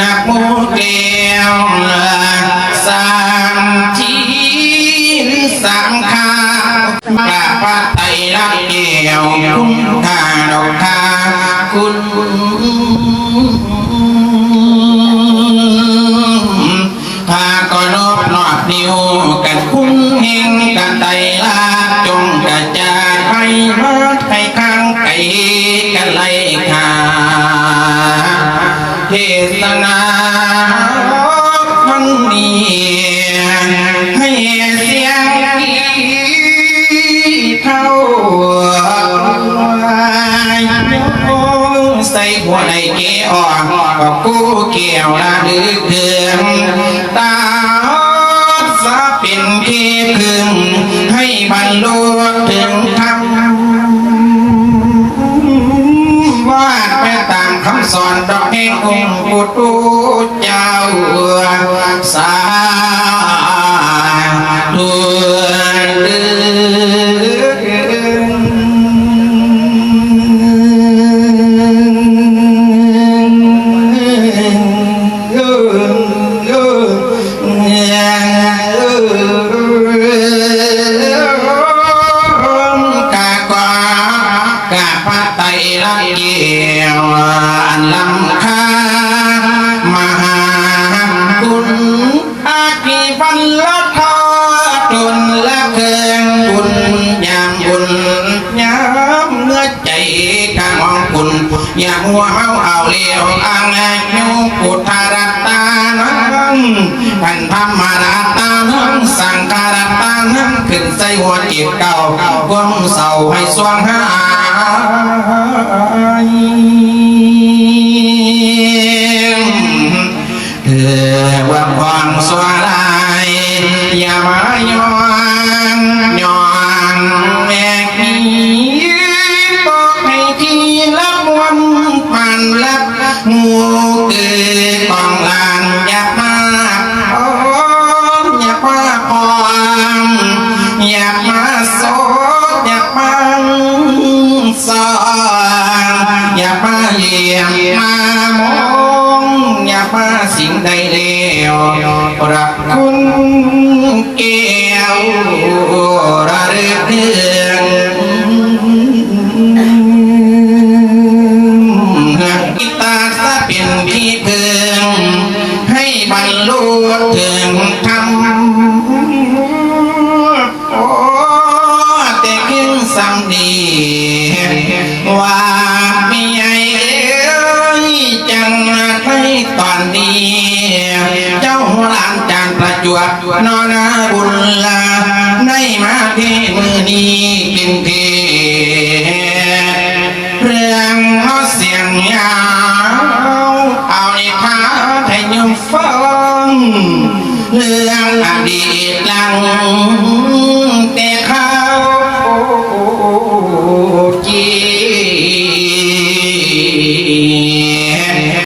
นักมูเกลียวสามชีนสามคากราบพระไตรักษณ์เกี่ยวคุณค่าดอกค่าคุณพาก็นอบนอบนิ้วกันคุ้งเฮงกันไตลาจงกระจายไปมาไปข้างไกลกันไล่ขา เทศนาฟังนี้ให้เสียงเท่าใส่หัวในเกออกก็กู้เกี่ยวละดึกเดืองตาามคำสอนดอาวานลำคามหาคุณอาคีพันละทอตุนละเคืองบุญยามบุญยามเนื้อใจกามองคุณอย่าหัวเฮาเอาเลี้ยวอ่างแงยูกุทารัตตานังพันธรรมรัตตานังสังการัตตานังขึ้นใส่หัวจิตเก่าความเศร้าให้สว่างหาย อย่ามายอนยอนแม่ขี้บอกให้ที่รับวันปันรับงูเกิดกองลานอย่ามาโอ้อมอย่ามาพอมอย่ามาโซอย่ามาสอนอย่ามาเยี่ยมมา อย่ามาสิ่งใดเลวรักคุณเกี่ยวานประจวบนอนาบุญลาได้มาที่มือนี้กินเทเรื่องเขาเสียงยาวเอาในขาให้ยมฟังเรื่องอดีตลัง